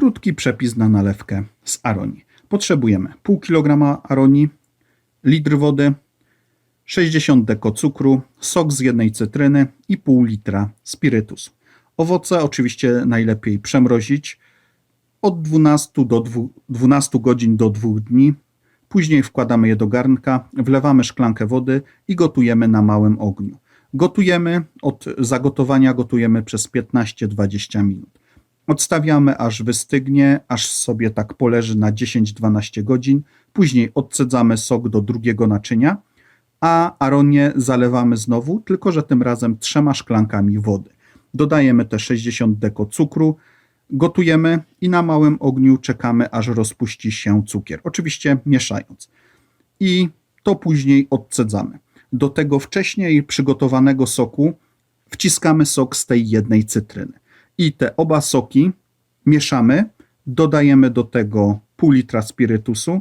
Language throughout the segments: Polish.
Krótki przepis na nalewkę z aronii. Potrzebujemy pół kilograma aronii, litr wody, 60 deko cukru, sok z jednej cytryny i pół litra spirytusu. Owoce oczywiście najlepiej przemrozić od 12 do 2, 12 godzin do 2 dni. Później wkładamy je do garnka, wlewamy szklankę wody i gotujemy na małym ogniu. Gotujemy od zagotowania gotujemy przez 15-20 minut. Odstawiamy aż wystygnie, aż sobie tak poleży na 10-12 godzin. Później odcedzamy sok do drugiego naczynia, a aronię zalewamy znowu, tylko że tym razem trzema szklankami wody. Dodajemy te 60 deko cukru, gotujemy i na małym ogniu czekamy, aż rozpuści się cukier. Oczywiście mieszając. I to później odcedzamy. Do tego wcześniej przygotowanego soku wciskamy sok z tej jednej cytryny. I te oba soki mieszamy, dodajemy do tego pół litra spirytusu,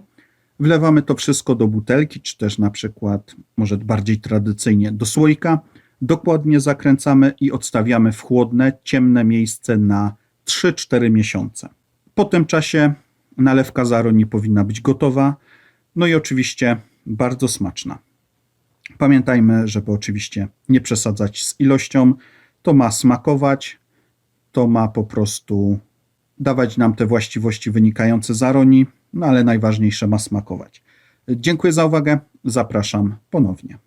wlewamy to wszystko do butelki, czy też na przykład, może bardziej tradycyjnie, do słoika. Dokładnie zakręcamy i odstawiamy w chłodne, ciemne miejsce na 3-4 miesiące. Po tym czasie nalewka z aronii powinna być gotowa, no i oczywiście bardzo smaczna. Pamiętajmy, żeby oczywiście nie przesadzać z ilością. To ma smakować, to ma po prostu dawać nam te właściwości wynikające z aronii, no ale najważniejsze ma smakować. Dziękuję za uwagę, zapraszam ponownie.